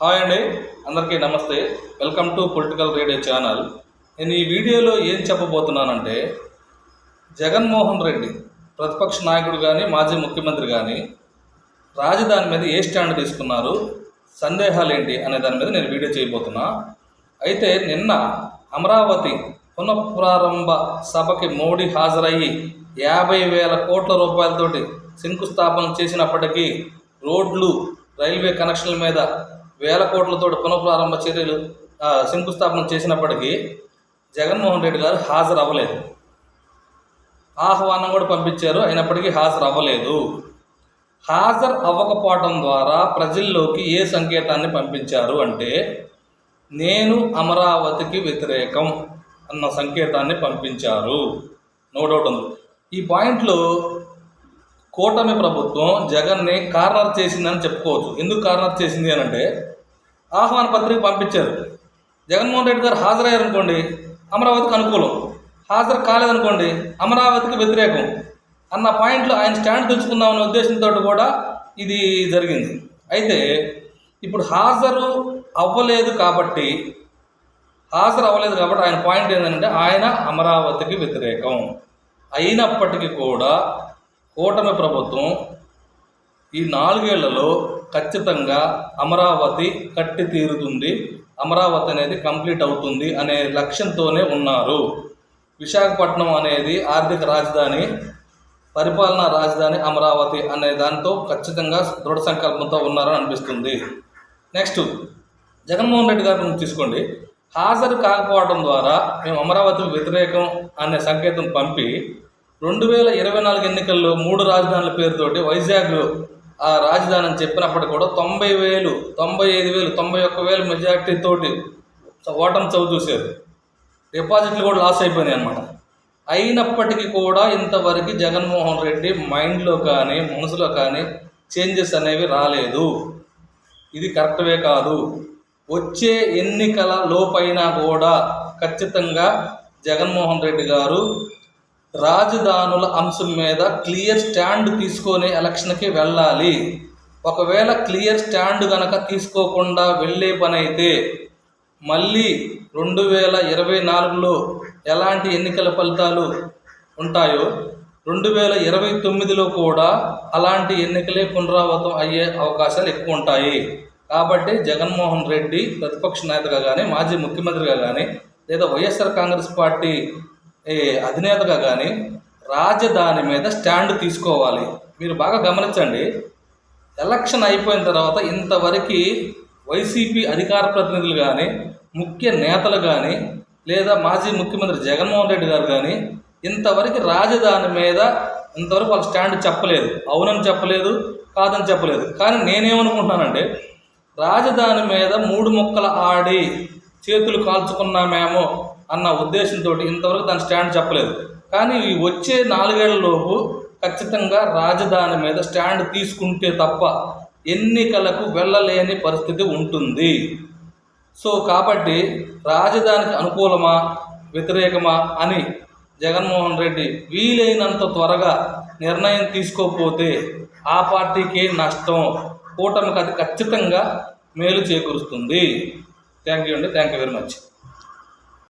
Hi అండి అందరికీ నమస్తే. Welcome to political radio channel. నేను ఈ వీడియోలో ఏం చెప్పబోతున్నానంటే జగన్మోహన్ రెడ్డి ప్రతిపక్ష నాయకుడు కానీ మాజీ ముఖ్యమంత్రి కానీ రాజధాని మీద ఏ స్టాండ్ తీసుకున్నారు సందేహాలు ఏంటి అనే దాని మీద నేను వీడియో చేయబోతున్నా. అయితే నిన్న అమరావతి పునఃప్రారంభ సభకి మోడీ హాజరయ్యి యాభై వేల కోట్ల రూపాయలతోటి శంకుస్థాపన చేసినప్పటికీ రోడ్లు రైల్వే కనెక్షన్ల మీద వేల కోట్లతో పునఃప్రారంభ చర్యలు శంకుస్థాపన చేసినప్పటికీ జగన్మోహన్ రెడ్డి గారు హాజరు అవ్వలేదు ఆహ్వానం కూడా పంపించారు అయినప్పటికీ హాజరు అవ్వలేదు హాజరు అవ్వకపోవటం ద్వారా ప్రజల్లోకి ఏ సంకేతాన్ని పంపించారు అంటే నేను అమరావతికి వ్యతిరేకం అన్న సంకేతాన్ని పంపించారు. నో డౌట్ ఉంది ఈ పాయింట్లో కూటమి ప్రభుత్వం జగన్ని కార్నర్ చేసిందని చెప్పుకోవచ్చు. ఎందుకు కార్నర్ చేసింది అని అంటే ఆహ్వాన పత్రిక పంపించారు. జగన్మోహన్ రెడ్డి గారు హాజరయ్యారనుకోండి అమరావతికి అనుకూలం. హాజరు కాలేదనుకోండి అమరావతికి వ్యతిరేకం. అన్న పాయింట్లో ఆయన స్టాండ్ తెలుసుకుందామనే ఉద్దేశంతో కూడా ఇది జరిగింది. అయితే ఇప్పుడు హాజరు అవ్వలేదు కాబట్టి హాజరు అవ్వలేదు కాబట్టి ఆయన పాయింట్ ఏంటంటే ఆయన అమరావతికి వ్యతిరేకం. అయినప్పటికీ కూడా కూటమి ప్రభుత్వం ఈ నాలుగేళ్ళలో ఖచ్చితంగా అమరావతి కట్టి తీరుతుంది. అమరావతి అనేది కంప్లీట్ అవుతుంది అనే లక్ష్యంతోనే ఉన్నారు. విశాఖపట్నం అనేది ఆర్థిక రాజధాని పరిపాలనా రాజధాని అమరావతి అనే దాంతో ఖచ్చితంగా దృఢ సంకల్పంతో ఉన్నారని అనిపిస్తుంది. నెక్స్ట్ జగన్మోహన్ రెడ్డి గారిని తీసుకోండి. హాజరు కాకపోవడం ద్వారా మేము అమరావతి వ్యతిరేకం అనే సంకేతం పంపి రెండు వేల ఇరవై నాలుగు ఎన్నికల్లో మూడు రాజధానుల పేరుతోటి వైజాగ్ ఆ రాజధాని అని చెప్పినప్పటికీ కూడా తొంభై వేలు తొంభై ఐదు వేలు తొంభై ఒక్క వేలు మెజార్టీతోటి ఓటమి చవి చూశారు డిపాజిట్లు కూడా లాస్ అయిపోయినాయి అనమాట అయినప్పటికీ కూడా ఇంతవరకు జగన్మోహన్ రెడ్డి మైండ్లో కానీ మనసులో కానీ చేంజెస్ అనేవి రాలేదు. ఇది కరెక్ట్వే కాదు. వచ్చే ఎన్నికల లోపైనా కూడా ఖచ్చితంగా జగన్మోహన్ రెడ్డి గారు రాజధానుల అంశం మీద క్లియర్ స్టాండ్ తీసుకొని ఎలక్షన్కి వెళ్ళాలి. ఒకవేళ క్లియర్ స్టాండ్ కనుక తీసుకోకుండా వెళ్ళే పని అయితే మళ్ళీ రెండు వేల ఇరవై నాలుగులో ఎలాంటి ఎన్నికల ఫలితాలు ఉంటాయో రెండు వేల ఇరవై తొమ్మిదిలో కూడా అలాంటి ఎన్నికలే పునరావృతం అయ్యే అవకాశాలు ఎక్కువ ఉంటాయి. కాబట్టి జగన్మోహన్ రెడ్డి ప్రతిపక్ష నేతగా కానీ మాజీ ముఖ్యమంత్రిగా కానీ లేదా వైఎస్ఆర్ కాంగ్రెస్ పార్టీ అధినేతగా కానీ రాజధాని మీద స్టాండ్ తీసుకోవాలి. మీరు బాగా గమనించండి. ఎలక్షన్ అయిపోయిన తర్వాత ఇంతవరకు వైసీపీ అధికార ప్రతినిధులు కానీ ముఖ్య నేతలు కానీ లేదా మాజీ ముఖ్యమంత్రి జగన్మోహన్ రెడ్డి గారు కానీ ఇంతవరకు రాజధాని మీద ఇంతవరకు వాళ్ళ స్టాండ్ చెప్పలేదు. అవునని చెప్పలేదు కాదని చెప్పలేదు. కానీ నేనేమనుకుంటున్నానంటే రాజధాని మీద మూడు మొక్కల ఆడి చేతులు కాల్చుకున్నామేమో అన్న ఉద్దేశంతో ఇంతవరకు దాని స్టాండ్ చెప్పలేదు. కానీ ఈ వచ్చే నాలుగేళ్ళలోపు ఖచ్చితంగా రాజధాని మీద స్టాండ్ తీసుకుంటే తప్ప ఎన్నికలకు వెళ్ళలేని పరిస్థితి ఉంటుంది. సో కాబట్టి రాజధానికి అనుకూలమా వ్యతిరేకమా అని జగన్మోహన్ రెడ్డి వీలైనంత త్వరగా నిర్ణయం తీసుకోకపోతే ఆ పార్టీకి నష్టం. కూటమికి అది ఖచ్చితంగా మేలు చేకూరుస్తుంది. థ్యాంక్ యూ అండి థ్యాంక్ యూ వెరీ మచ్